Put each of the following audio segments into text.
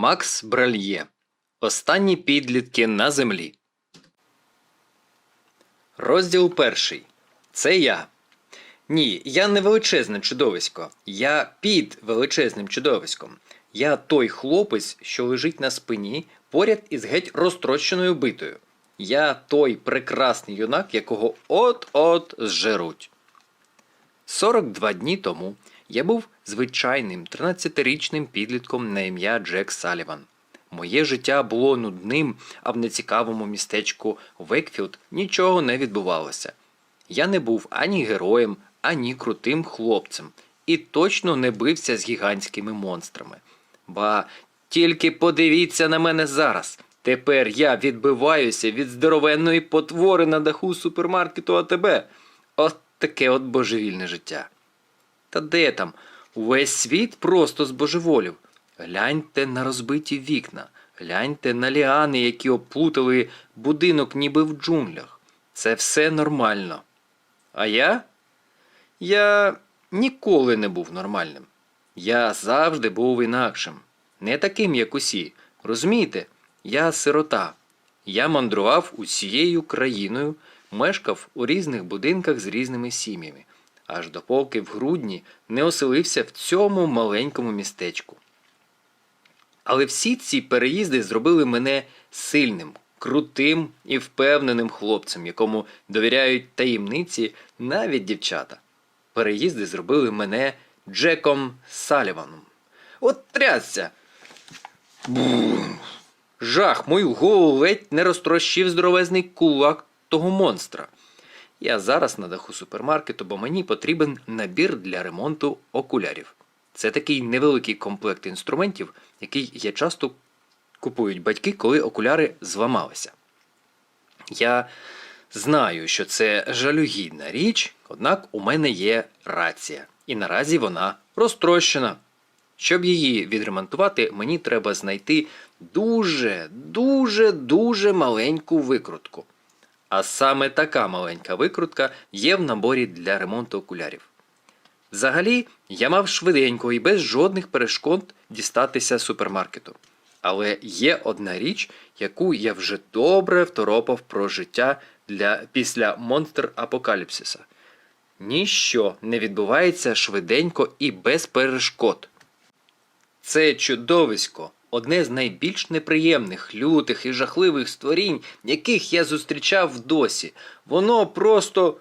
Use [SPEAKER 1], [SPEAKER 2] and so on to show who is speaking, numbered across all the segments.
[SPEAKER 1] Макс Бральє. Останні підлітки на землі. Розділ перший. Це я. Ні, я не величезне чудовисько. Я під величезним чудовиськом. Я той хлопець, що лежить на спині поряд із геть розтрощеною битою. Я той прекрасний юнак, якого от-от зжеруть. 42 дні тому я був звичайним 13-річним підлітком на ім'я Джек Саліван. Моє життя було нудним, а в нецікавому містечку Вейкфілд нічого не відбувалося. Я не був ані героєм, ані крутим хлопцем, і точно не бився з гігантськими монстрами. Ба, тільки подивіться на мене зараз. Тепер я відбиваюся від здоровенної потвори на даху супермаркету АТБ. От таке от божевільне життя. Та де там? Увесь світ просто збожеволів. Гляньте на розбиті вікна, гляньте на ліани, які оплутали будинок ніби в джунглях. Це все нормально. А я? Я ніколи не був нормальним. Я завжди був інакшим. Не таким, як усі. Розумієте? Я сирота. Я мандрував усією країною, мешкав у різних будинках з різними сім'ями, аж допоки в грудні не оселився в цьому маленькому містечку. Але всі ці переїзди зробили мене сильним, крутим і впевненим хлопцем, якому довіряють таємниці навіть дівчата. Переїзди зробили мене Джеком Саліваном. От трясся! Бум! Жах, мою голову ледь не розтрощив здоровезний кулак того монстра. Я зараз на даху супермаркету, бо мені потрібен набір для ремонту окулярів. Це такий невеликий комплект інструментів, який я часто купують батьки, коли окуляри зламалися. Я знаю, що це жалюгідна річ, однак у мене є рація, і наразі вона розтрощена. Щоб її відремонтувати, мені треба знайти дуже, дуже, дуже маленьку викрутку. А саме така маленька викрутка є в наборі для ремонту окулярів. Взагалі, я мав швиденько і без жодних перешкод дістатися супермаркету. Але є одна річ, яку я вже добре второпав про життя для, після монстр апокаліпсиса. Ніщо не відбувається швиденько і без перешкод. Це чудовисько одне з найбільш неприємних, лютих і жахливих створінь, яких я зустрічав досі. Воно просто.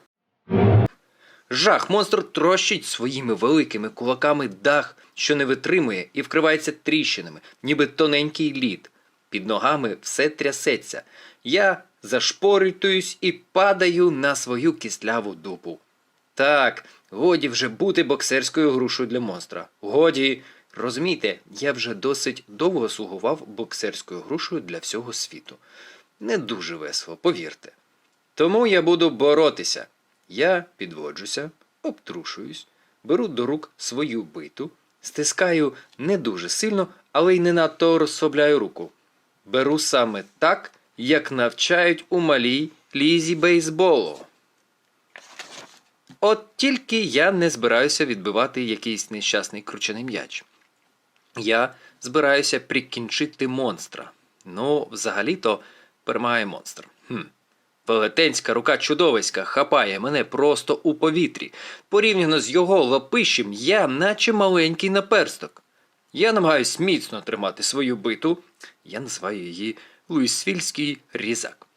[SPEAKER 1] Жах, монстр трощить своїми великими кулаками дах, що не витримує і вкривається тріщинами, ніби тоненький лід. Під ногами все трясеться. Я зашпорююсь і падаю на свою кисляву дупу. Так, годі вже бути боксерською грушою для монстра. Годі. Розумієте, я вже досить довго слугував боксерською грушою для всього світу. Не дуже весело, повірте. Тому я буду боротися. Я підводжуся, обтрушуюсь, беру до рук свою биту, стискаю не дуже сильно, але й не надто розслабляю руку. Беру саме так, як навчають у малій лізі бейсболу. От тільки я не збираюся відбивати якийсь нещасний кручений м'яч. Я збираюся прикінчити монстра. Ну, взагалі-то перемагає монстр. Хм. Велетенська рука чудовиська хапає мене просто у повітрі. Порівняно з його лапищем, я наче маленький наперсток. Я намагаюсь міцно тримати свою биту, я називаю її Луїсвільський різак.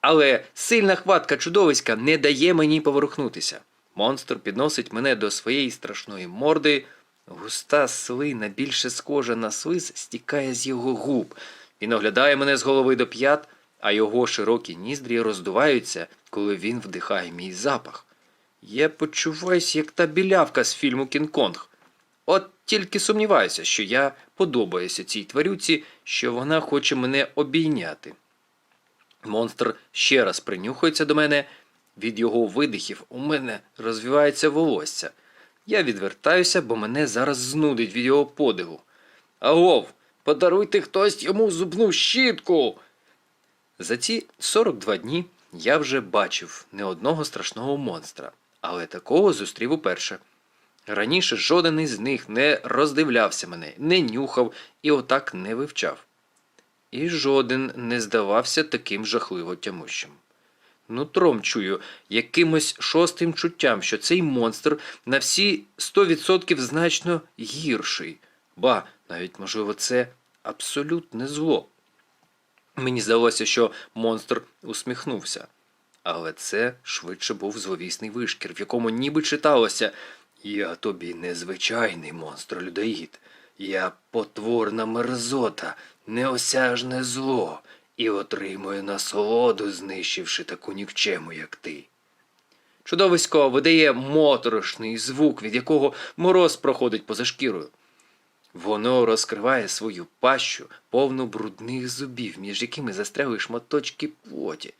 [SPEAKER 1] Але сильна хватка чудовиська не дає мені поворухнутися. Монстр підносить мене до своєї страшної морди. Густа слина, більше схожа на слиз, стікає з його губ. Він оглядає мене з голови до п'ят, а його широкі ніздрі роздуваються, коли він вдихає мій запах. Я почуваюся, як та білявка з фільму Кінг-Конг. От тільки сумніваюся, що я подобаюся цій тварюці, що вона хоче мене обійняти. Монстр ще раз принюхується до мене. Від його видихів у мене розвивається волосся. Я відвертаюся, бо мене зараз знудить від його подиву. Агов, подаруйте хтось йому зубну щітку. За ці 42 дні я вже бачив не одного страшного монстра, але такого зустрів уперше. Раніше жоден із них не роздивлявся мене, не нюхав і отак не вивчав. І жоден не здавався таким жахливо тямущим. Нутром чую якимось шостим чуттям, що цей монстр на всі 100% значно гірший, ба, навіть, можливо, це абсолютне зло. Мені здалося, що монстр усміхнувся. Але це швидше був зловісний вишкір, в якому ніби читалося Я тобі незвичайний монстр людоїд. Я потворна мерзота, неосяжне зло, і отримую насолоду, знищивши таку нікчему, як ти. Чудовисько видає моторошний звук, від якого мороз проходить поза шкірою. Воно розкриває свою пащу, повну брудних зубів, між якими застрягли шматочки плоті.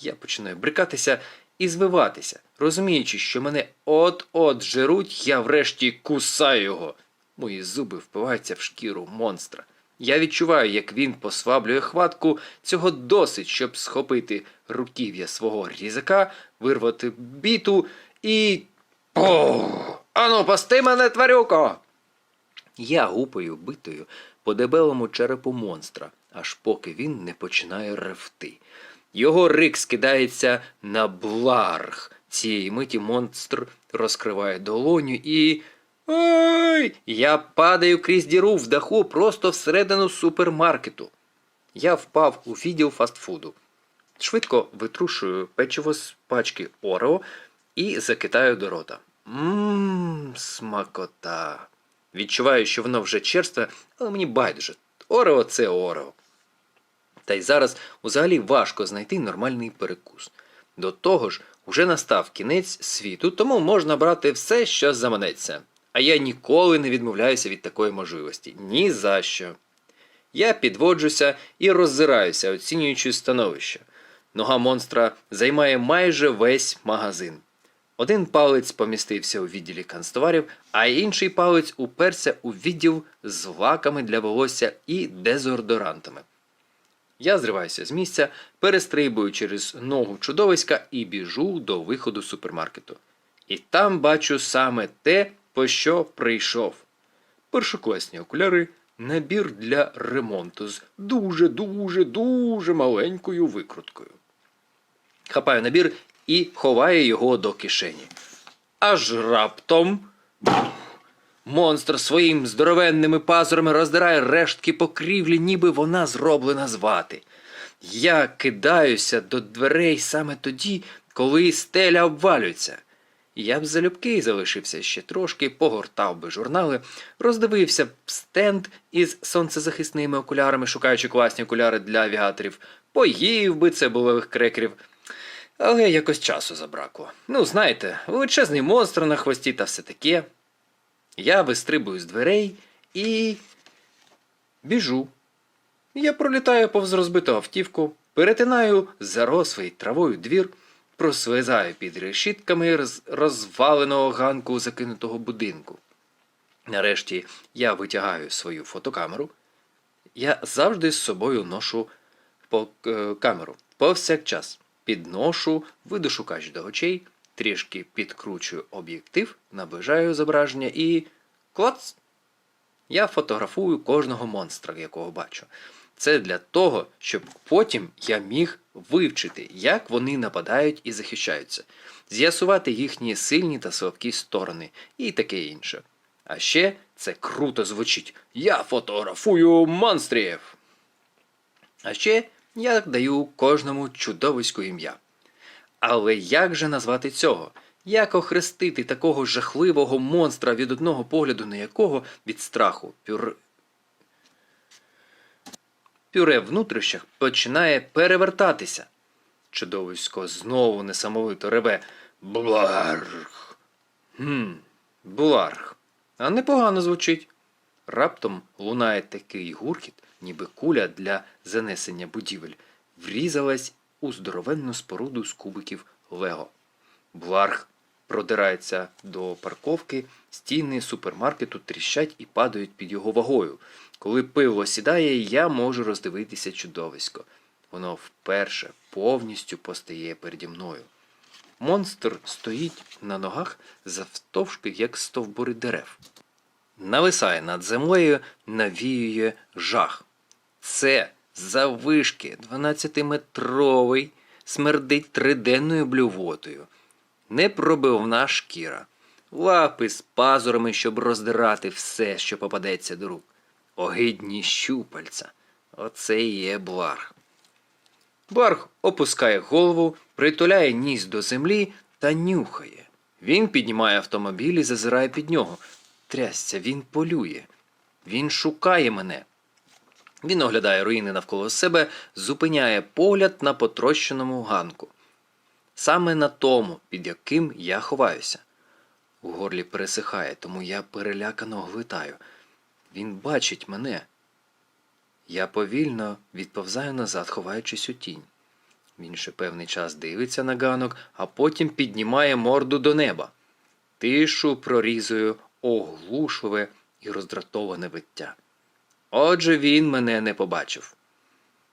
[SPEAKER 1] Я починаю брикатися і звиватися, розуміючи, що мене от-от жеруть, я врешті кусаю його. Мої зуби впиваються в шкіру монстра. Я відчуваю, як він послаблює хватку. Цього досить, щоб схопити руків'я свого різака, вирвати біту і. Пух! Ану, пасти мене, тварюко! Я гупаю битою по дебелому черепу монстра, аж поки він не починає ревти. Його рик скидається на бларг. Цієї миті монстр розкриває долоню і. Ой! Я падаю крізь діру в даху просто всередину супермаркету. Я впав у відділ фастфуду. Швидко витрушую печиво з пачки Орео і закидаю до рота. Ммм, смакота. Відчуваю, що воно вже черстве, але мені байдуже. Орео це Орео. Та й зараз взагалі важко знайти нормальний перекус. До того ж, уже настав кінець світу, тому можна брати все, що заманеться. А я ніколи не відмовляюся від такої можливості. Ні за що. Я підводжуся і роззираюся, оцінюючи становище. Нога монстра займає майже весь магазин. Один палець помістився у відділі канцтоварів, а інший палець уперся у відділ з лаками для волосся і дезодорантами. Я зриваюся з місця, перестрибую через ногу чудовиська і біжу до виходу супермаркету. І там бачу саме те, по що прийшов. Першокласні окуляри, набір для ремонту з дуже, дуже, маленькою викруткою. Хапаю набір і ховаю його до кишені. Аж раптом. Монстр своїм здоровенними пазурами роздирає рештки покрівлі, ніби вона зроблена з вати. Я кидаюся до дверей саме тоді, коли стеля обвалюється. Я б залюбки залишився ще трошки, погортав би журнали, роздивився б стенд із сонцезахисними окулярами, шукаючи класні окуляри для авіаторів, поїв би цибулевих крекерів. Але якось часу забракло. Ну, знаєте, величезний монстр на хвості та все таке. Я вистрибую з дверей і біжу. Я пролітаю повз розбиту автівку, перетинаю зарослий травою двір, прослизаю під решітками розваленого ганку закинутого будинку. Нарешті я витягаю свою фотокамеру. Я завжди з собою ношу по, е, камеру повсякчас. Підношу, видушу кач до очей, трішки підкручую об'єктив, наближаю зображення і. клац! Я фотографую кожного монстра, якого бачу. Це для того, щоб потім я міг вивчити, як вони нападають і захищаються, з'ясувати їхні сильні та слабкі сторони і таке інше. А ще це круто звучить. Я фотографую монстрів. А ще я даю кожному чудовиську ім'я. Але як же назвати цього? Як охрестити такого жахливого монстра, від одного погляду на якого від страху пюр... пюре в нутрощах починає перевертатися? Чудовисько знову несамовито реве Бларг. Хм, Бларг. А непогано звучить. Раптом лунає такий гуркіт, ніби куля для занесення будівель, врізалась у здоровенну споруду з кубиків Лего. Бларг продирається до парковки, стіни супермаркету тріщать і падають під його вагою. Коли пиво сідає, я можу роздивитися чудовисько. Воно вперше повністю постає переді мною. монстр стоїть на ногах завтовшки, як стовбури дерев. Нависає над землею, навіює жах. Це заввишки 12-метровий, смердить триденною блювотою, непробивна шкіра, лапи з пазурами, щоб роздирати все, що попадеться до рук, огидні щупальця. Оце і є бларг. Бларг опускає голову, притуляє ніс до землі та нюхає. Він піднімає автомобіль і зазирає під нього. Трясся, він полює. Він шукає мене. Він оглядає руїни навколо себе, зупиняє погляд на потрощеному ганку. Саме на тому, під яким я ховаюся. У горлі пересихає, тому я перелякано глитаю. Він бачить мене. Я повільно відповзаю назад, ховаючись у тінь. Він ще певний час дивиться на ганок, а потім піднімає морду до неба. Тишу прорізую оглушливе і роздратоване виття. Отже, він мене не побачив.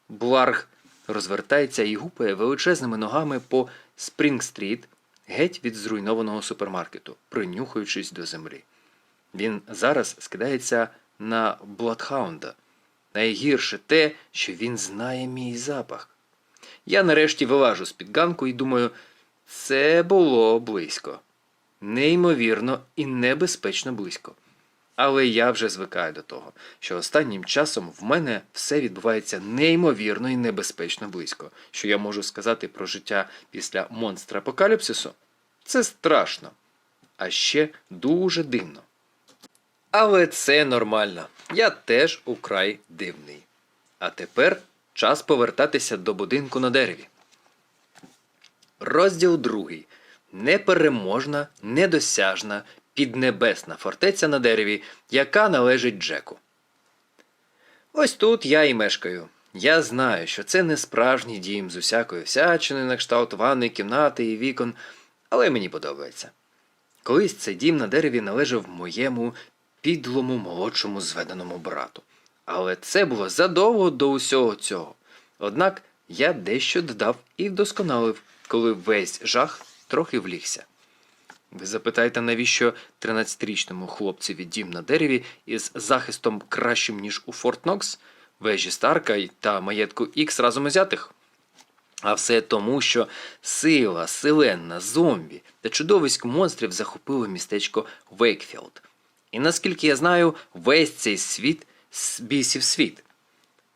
[SPEAKER 1] Бларг розвертається і гупає величезними ногами по Спрінг-стріт, геть від зруйнованого супермаркету, принюхуючись до землі. Він зараз скидається на Бладхаунда. Найгірше те, що він знає мій запах. Я нарешті вилажу з-під ганку і думаю, це було близько. Неймовірно і небезпечно близько. Але я вже звикаю до того, що останнім часом в мене все відбувається неймовірно і небезпечно близько. Що я можу сказати про життя після монстра апокаліпсису? Це страшно, а ще дуже дивно. Але це нормально. Я теж украй дивний. А тепер час повертатися до будинку на дереві. Розділ другий. Непереможна, недосяжна, піднебесна фортеця на дереві, яка належить Джеку. Ось тут я і мешкаю. Я знаю, що це не справжній дім з усякою всячиною на кшталт ванної кімнати і вікон, але мені подобається. Колись цей дім на дереві належав моєму підлому молодшому зведеному брату. Але це було задовго до усього цього. Однак я дещо додав і вдосконалив, коли весь жах трохи влігся. Ви запитаєте, навіщо 13-річному хлопцеві дім на дереві із захистом кращим, ніж у Форт Нокс, вежі Старка та маєтку Ікс разом узятих? А все тому, що сила, селенна, зомбі та чудовиськ монстрів захопило містечко Вейкфілд. І наскільки я знаю, весь цей світ бісів світ.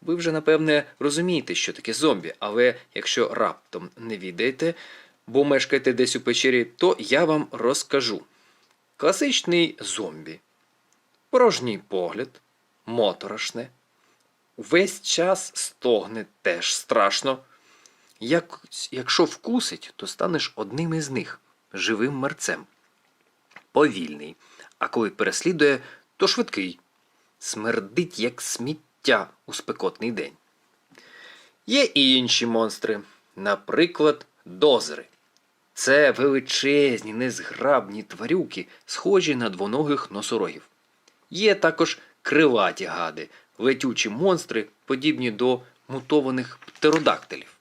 [SPEAKER 1] Ви вже напевне розумієте, що таке зомбі, але якщо раптом не відаєте, бо мешкаєте десь у печері, то я вам розкажу. Класичний зомбі. Порожній погляд, моторошне. Весь час стогне теж страшно. Як, якщо вкусить, то станеш одним із них живим мерцем. Повільний, а коли переслідує, то швидкий. Смердить, як сміття у спекотний день. Є і інші монстри, наприклад, дозери. Це величезні, незграбні тварюки, схожі на двоногих носорогів. Є також крилаті гади, летючі монстри, подібні до мутованих птеродактилів.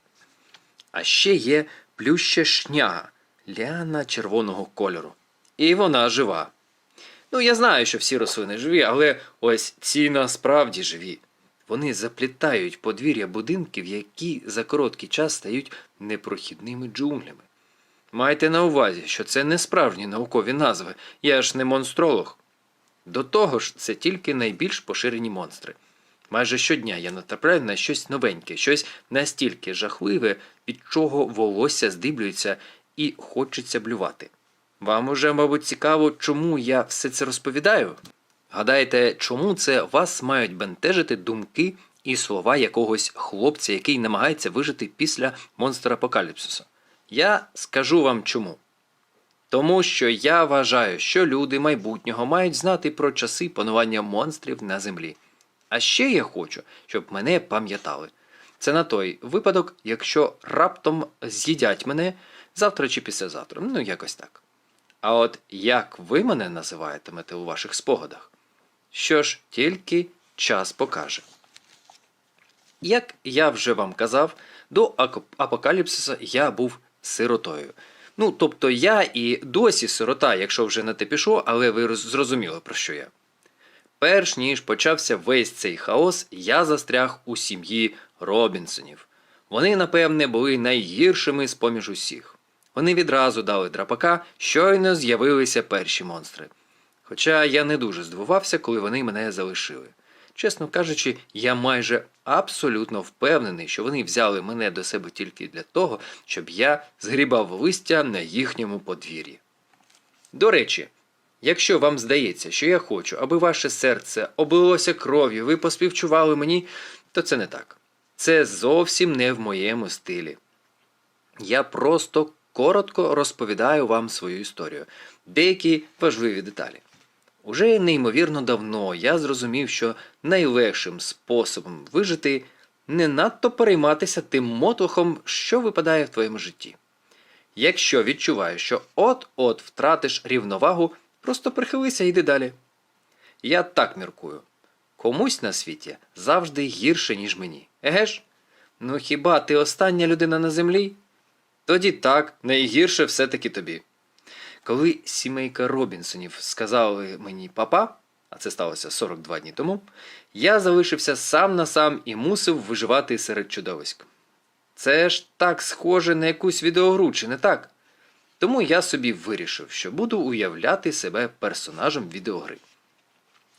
[SPEAKER 1] А ще є плюща шняга, ляна червоного кольору. І вона жива. Ну, я знаю, що всі рослини живі, але ось ці насправді живі. Вони заплітають подвір'я будинків, які за короткий час стають непрохідними джунглями. Майте на увазі, що це не справжні наукові назви, я ж не монстролог. До того ж, це тільки найбільш поширені монстри. Майже щодня я натрапляю на щось новеньке, щось настільки жахливе, від чого волосся здиблюється і хочеться блювати. Вам уже, мабуть, цікаво, чому я все це розповідаю? Гадаєте, чому це вас мають бентежити думки і слова якогось хлопця, який намагається вижити після монстра апокаліпсису? Я скажу вам чому. Тому що я вважаю, що люди майбутнього мають знати про часи панування монстрів на землі. А ще я хочу, щоб мене пам'ятали. Це на той випадок, якщо раптом з'їдять мене завтра чи післязавтра. Ну, якось так. А от як ви мене називаєтимете у ваших спогадах? Що ж, тільки час покаже. Як я вже вам казав, до апокаліпсиса я був сиротою. Ну, тобто я і досі сирота, якщо вже на те пішло, але ви зрозуміли, про що я. Перш ніж почався весь цей хаос, я застряг у сім'ї Робінсонів. Вони, напевне, були найгіршими з поміж усіх. Вони відразу дали драпака, щойно з'явилися перші монстри. Хоча я не дуже здивувався, коли вони мене залишили. Чесно кажучи, я майже абсолютно впевнений, що вони взяли мене до себе тільки для того, щоб я згрібав листя на їхньому подвір'ї. До речі, якщо вам здається, що я хочу, аби ваше серце облилося кров'ю, ви поспівчували мені, то це не так. Це зовсім не в моєму стилі. Я просто коротко розповідаю вам свою історію, деякі важливі деталі. Уже неймовірно давно я зрозумів, що найлегшим способом вижити не надто перейматися тим мотлохом, що випадає в твоєму житті. Якщо відчуваєш, що от-от втратиш рівновагу, просто прихилися і йди далі. Я так міркую. Комусь на світі завжди гірше, ніж мені. Еге ж? Ну хіба ти остання людина на землі? Тоді так, найгірше все-таки тобі. Коли сімейка Робінсонів сказали мені папа, а це сталося 42 дні тому, я залишився сам на сам і мусив виживати серед чудовиськ. Це ж так схоже на якусь відеогру, чи не так? Тому я собі вирішив, що буду уявляти себе персонажем відеогри.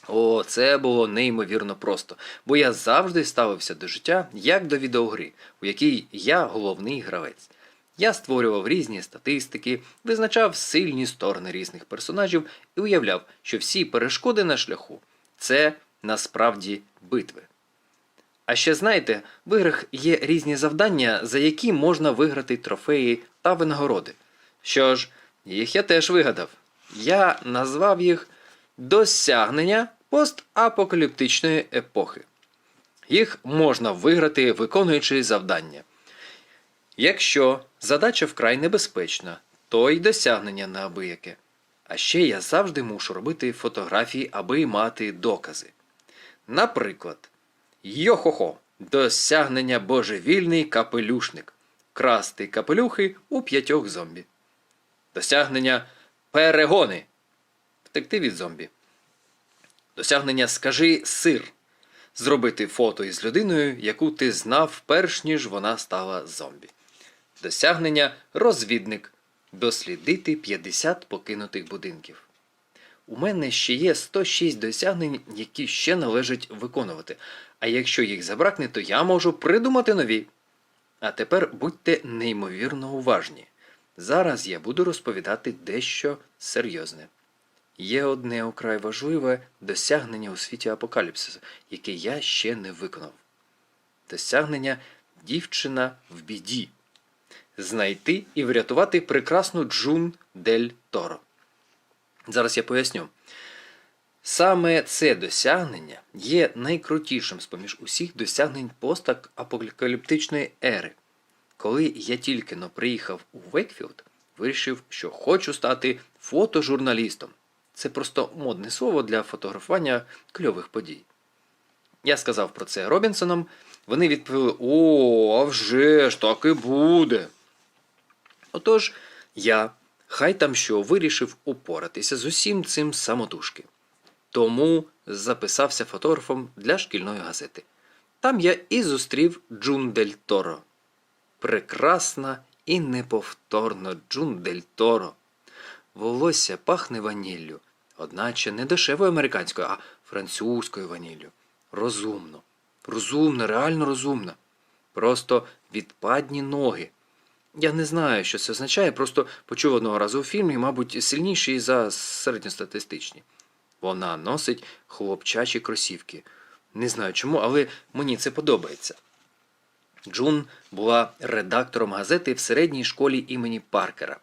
[SPEAKER 1] О, це було неймовірно просто, бо я завжди ставився до життя як до відеогри, у якій я головний гравець. Я створював різні статистики, визначав сильні сторони різних персонажів і уявляв, що всі перешкоди на шляху це насправді битви. А ще знаєте, в іграх є різні завдання, за які можна виграти трофеї та винагороди. Що ж, їх я теж вигадав. Я назвав їх досягнення постапокаліптичної епохи. Їх можна виграти, виконуючи завдання. Якщо задача вкрай небезпечна, то й досягнення неабияке. А ще я завжди мушу робити фотографії, аби мати докази. Наприклад, Йо-хо-хо, досягнення божевільний капелюшник. Красти капелюхи у п'ятьох зомбі. Досягнення перегони. Втекти від зомбі. Досягнення скажи сир. Зробити фото із людиною, яку ти знав перш ніж вона стала зомбі. Досягнення розвідник. Дослідити 50 покинутих будинків. У мене ще є 106 досягнень, які ще належить виконувати. А якщо їх забракне, то я можу придумати нові. А тепер будьте неймовірно уважні. Зараз я буду розповідати дещо серйозне. Є одне украй важливе досягнення у світі апокаліпсису, яке я ще не виконав. Досягнення дівчина в біді. Знайти і врятувати прекрасну Джун Дель Торо. Зараз я поясню. Саме це досягнення є найкрутішим з поміж усіх досягнень постапокаліптичної ери. Коли я тільки но приїхав у Вейкфілд, вирішив, що хочу стати фотожурналістом. Це просто модне слово для фотографування кльових подій. Я сказав про це Робінсонам. Вони відповіли: О, а вже ж так і буде. Отож, я, хай там що, вирішив упоратися з усім цим самотужки. Тому записався фотографом для шкільної газети. Там я і зустрів Джун Дель Торо. Прекрасна і неповторна Джун Дель Торо. Волосся пахне ваніллю, одначе не дешевою американською, а французькою ваніллю. Розумно, розумно, реально розумно. Просто відпадні ноги. Я не знаю, що це означає, просто почув одного разу у фільмі, мабуть, сильніші за середньостатистичні. Вона носить хлопчачі кросівки. Не знаю чому, але мені це подобається. Джун була редактором газети в середній школі імені Паркера.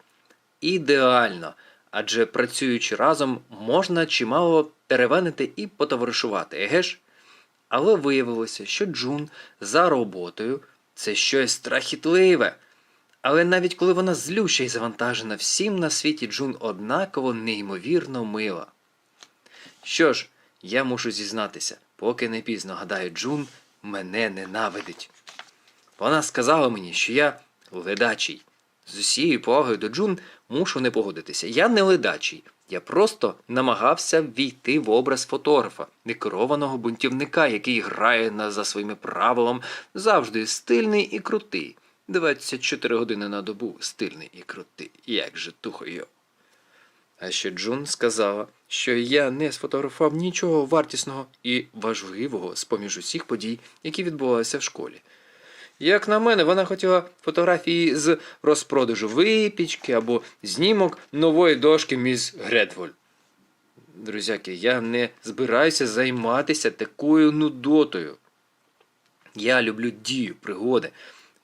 [SPEAKER 1] Ідеально, адже працюючи разом, можна чимало теревенити і потоваришувати, еге ж? Але виявилося, що Джун за роботою це щось страхітливе. Але навіть коли вона злюща і завантажена, всім на світі Джун однаково неймовірно мила. Що ж, я мушу зізнатися, поки не пізно гадаю, Джун мене ненавидить. Вона сказала мені, що я ледачий. З усією повагою до Джун мушу не погодитися. Я не ледачий. Я просто намагався війти в образ фотографа, некерованого бунтівника, який грає за своїми правилами, завжди стильний і крутий. 24 години на добу стильний і крутий. Як же тухою. А ще Джун сказала, що я не сфотографував нічого вартісного і важливого з поміж усіх подій, які відбувалися в школі. Як на мене, вона хотіла фотографії з розпродажу випічки або знімок нової дошки міс Гредволь. Друзяки, я не збираюся займатися такою нудотою. Я люблю дію, пригоди.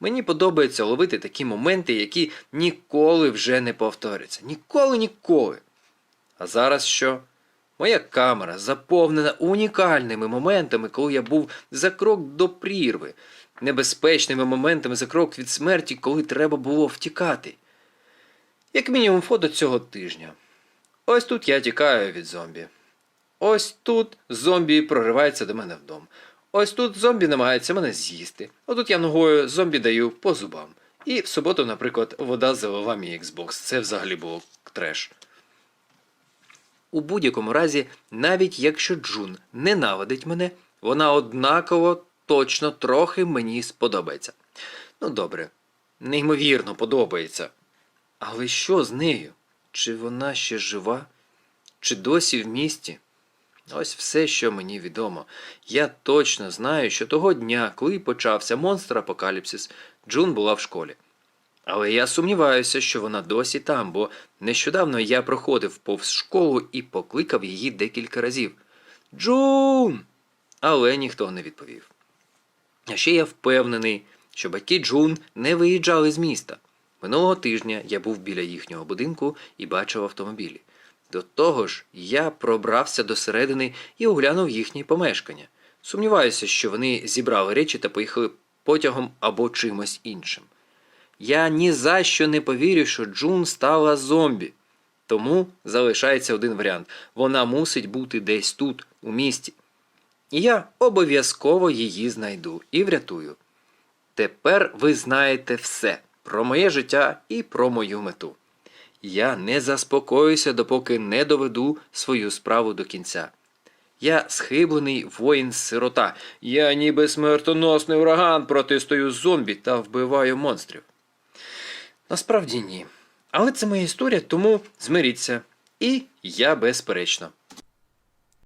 [SPEAKER 1] Мені подобається ловити такі моменти, які ніколи вже не повторяться. Ніколи, ніколи. А зараз що? Моя камера заповнена унікальними моментами, коли я був за крок до прірви, небезпечними моментами за крок від смерті, коли треба було втікати. Як мінімум фото цього тижня. Ось тут я тікаю від зомбі. Ось тут зомбі проривається до мене вдома. Ось тут зомбі намагається мене з'їсти. Отут я ногою зомбі даю по зубам. І в суботу, наприклад, вода залила мій Xbox. Це взагалі було треш. У будь-якому разі, навіть якщо Джун ненавидить мене, вона однаково точно трохи мені сподобається. Ну добре, неймовірно подобається. Але що з нею? Чи вона ще жива? Чи досі в місті? Ось все, що мені відомо. Я точно знаю, що того дня, коли почався монстр Апокаліпсис, Джун була в школі. Але я сумніваюся, що вона досі там, бо нещодавно я проходив повз школу і покликав її декілька разів. Джун! Але ніхто не відповів. А ще я впевнений, що батьки Джун не виїжджали з міста. Минулого тижня я був біля їхнього будинку і бачив автомобілі. До того ж, я пробрався до середини і оглянув їхні помешкання. Сумніваюся, що вони зібрали речі та поїхали потягом або чимось іншим. Я ні за що не повірю, що Джун стала зомбі. Тому залишається один варіант вона мусить бути десь тут, у місті. І я обов'язково її знайду і врятую. Тепер ви знаєте все про моє життя і про мою мету. Я не заспокоюся, допоки не доведу свою справу до кінця. Я схиблений воїн-сирота. Я ніби смертоносний ураган протистою зомбі та вбиваю монстрів. Насправді ні. Але це моя історія, тому змиріться. І я безперечно.